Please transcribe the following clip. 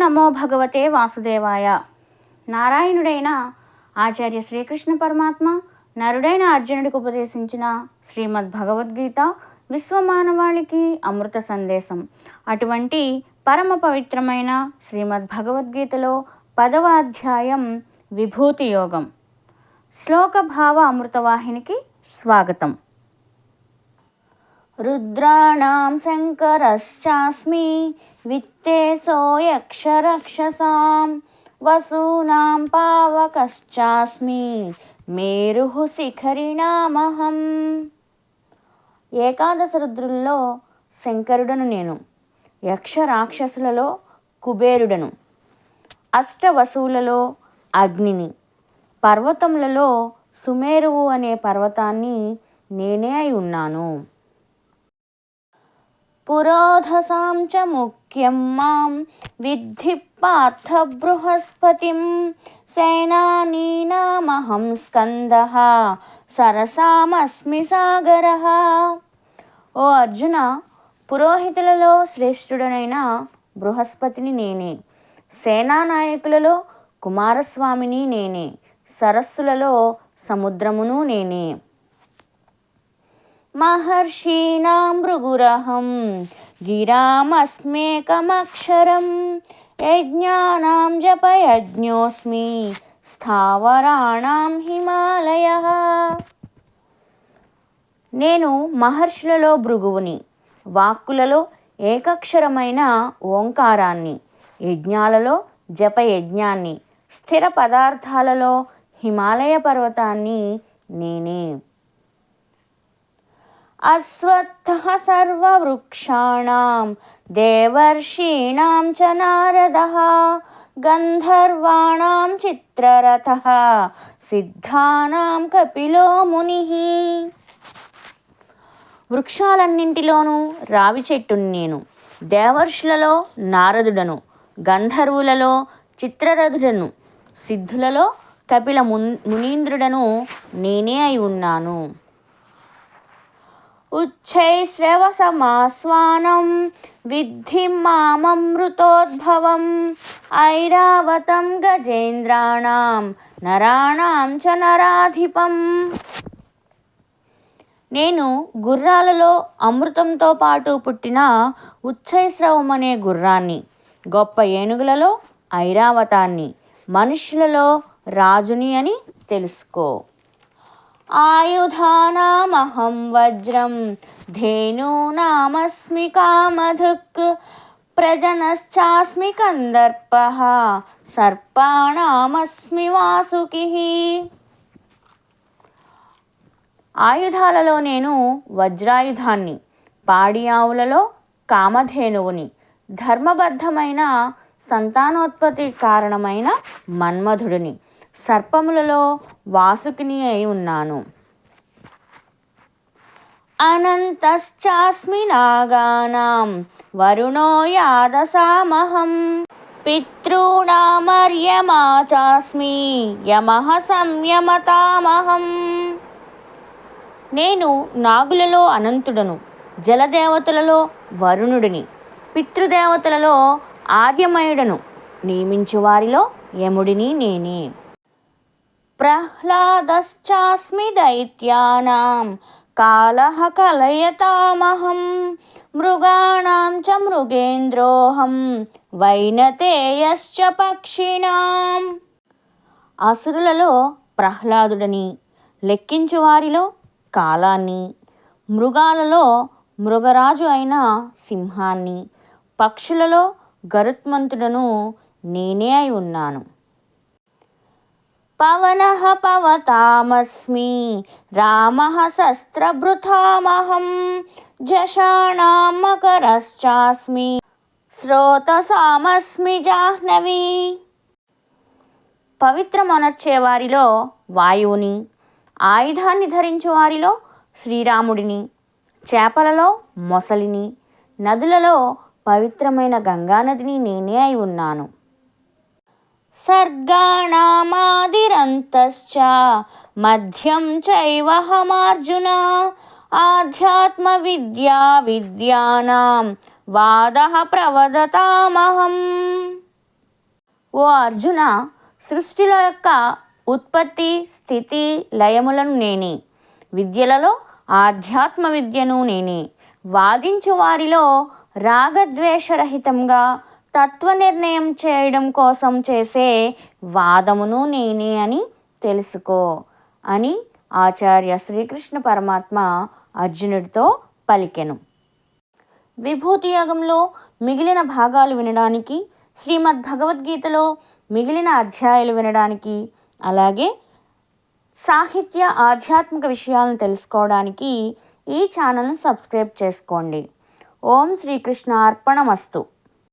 నమో భగవతే వాసుదేవాయ. నారాయణుడైన ఆచార్య శ్రీకృష్ణ పరమాత్మ నరుడైన అర్జునుడికి ఉపదేశించిన శ్రీమద్ భగవద్గీత విశ్వమానవాళికి అమృత సందేశం. అటువంటి పరమ పవిత్రమైన శ్రీమద్ భగవద్గీతలో పదవ అధ్యాయం విభూతి యోగం. శ్లోక భావ అమృతవాహినికి స్వాగతం. రుద్రాణం శంకరశ్చాస్మి విత్తేసోయక్షరక్షసాం వసూనాం పావకశ్చాస్మి మేరుః శిఖరిణామహం. ఏకాదశ రుద్రుల్లో శంకరుడను నేను యక్ష రాక్షసులలో కుబేరుడను అష్టవసువులలో అగ్నిని పర్వతములలో సుమేరువు అనే పర్వతాన్ని నేనే అయి ఉన్నాను. పురోధసాం చ ముఖ్యం మాం విద్ధి పార్థ బృహస్పతిం సేనానీనామహం స్కంద సరసామస్మి సాగర ఓ అర్జున పురోహితులలో శ్రేష్ఠుడనైన బృహస్పతిని నేనే సేనానాయకులలో కుమారస్వామిని నేనే సరస్సులలో సముద్రమును నేనే. మహర్షీణాం భృగురహం గిరామస్మేకమక్షరం యజ్ఞానాం జపయజ్ఞోస్మి. స్థావరాణం హిమాలయ. నేను మహర్షులలో భృగువుని. వాక్కులలో ఏకక్షరమైన ఓంకారాన్ని. యజ్ఞాలలో జపయజ్ఞాన్ని. స్థిర పదార్థాలలో హిమాలయ పర్వతాన్ని నేనే. అశ్వత్థ సర్వవృక్షాణం దేవర్షీణాం చ నారద గంధర్వాణాం చిత్రరథः సిద్ధానాం కపిలో ముని వృక్షాలన్నింటిలోనూ రావి చెట్టును నేను దేవర్షులలో నారదుడను గంధర్వులలో చిత్రరథుడను సిద్ధులలో కపిల మున్ మునీంద్రుడను నేనే అయి ఉన్నాను. ఉచ్చైశ్రవసమాస్వానం విద్ధి మామమృతోద్భవం ఐరావతం గజేంద్రాణం నరాణాం చ నరాధిపం నేను గుర్రాలలో అమృతంతో పాటు పుట్టిన ఉచ్చైశ్రవం అనే గుర్రాన్ని గొప్ప ఏనుగులలో ఐరావతాన్ని మనుషులలో రాజుని అని తెలుసుకో. ఆయుధానామహం వజ్రం. ధేనూనామస్మి కామధుక్. ప్రజనశ్చాస్మి కందర్ప. సర్పాణామస్మి వాసుకి. ఆయుధాలలో నేను వజ్రాయుధాన్ని పాడి ఆవులలో కామధేనువుని ధర్మబద్ధమైన సంతానోత్పత్తి కారణమైన మన్మధుడిని సర్పములలో వాసుకిని అయి ఉన్నాను. అనంతశ్చాస్మి నాగానాం వరుణో యాదసామహం. పితॄణామర్యమా చాస్మి యమ సంయమతామహం. నేను నాగులలో అనంతుడను జలదేవతలలో వరుణుడిని పితృదేవతలలో ఆర్యమయుడను నియమించు వారిలో యముడిని నేనే. ప్రహ్లాదశ్చాస్మి దైత్యానాం కాలః కలయతామహం మృగాణాం చ మృగేంద్రోహం వైనతేయశ్చ పక్షిణాం. అసురులలో ప్రహ్లాదుడని లెక్కించువారిలో కాలాన్ని మృగాలలో మృగరాజు అయిన సింహాన్ని పక్షులలో గరుత్మంతుడను నేనే అయి ఉన్నాను. పవనః పవతామస్మి రామः శస్త్రభృతామహం జషాణాం మకరశ్చాస్మి శ్రోతసామస్మి జాహ్నవి పవిత్రమనర్చే వారిలో వాయువుని ఆయుధాన్ని ధరించే వారిలో శ్రీరాముడిని చేపలలో మొసలిని నదులలో పవిత్రమైన గంగానదిని నేనే అయి ఉన్నాను. సర్గాణామాదిరంతశ్చ మధ్యం చైవహమార్జున ఆధ్యాత్మ విద్యా విద్యానాం వాద ప్రవదతామహం. ఓ అర్జున సృష్టిల యొక్క ఉత్పత్తి స్థితి లయములను నేనే విద్యలలో ఆధ్యాత్మ విద్యను నేనే వాదించు వారిలో రాగద్వేషరహితంగా తత్వ నిర్ణయం చేయడం కోసం చేసే వాదమును నేనే అని తెలుసుకో అని ఆచార్య శ్రీకృష్ణ పరమాత్మ అర్జునుడితో పలికెను. విభూతి యోగంలో మిగిలిన భాగాలు వినడానికి శ్రీమద్ భగవద్గీతలో మిగిలిన అధ్యాయాలు వినడానికి అలాగే సాహిత్య ఆధ్యాత్మిక విషయాలను తెలుసుకోవడానికి ఈ ఛానల్ను సబ్స్క్రైబ్ చేసుకోండి. ఓం శ్రీకృష్ణ అర్పణమస్తు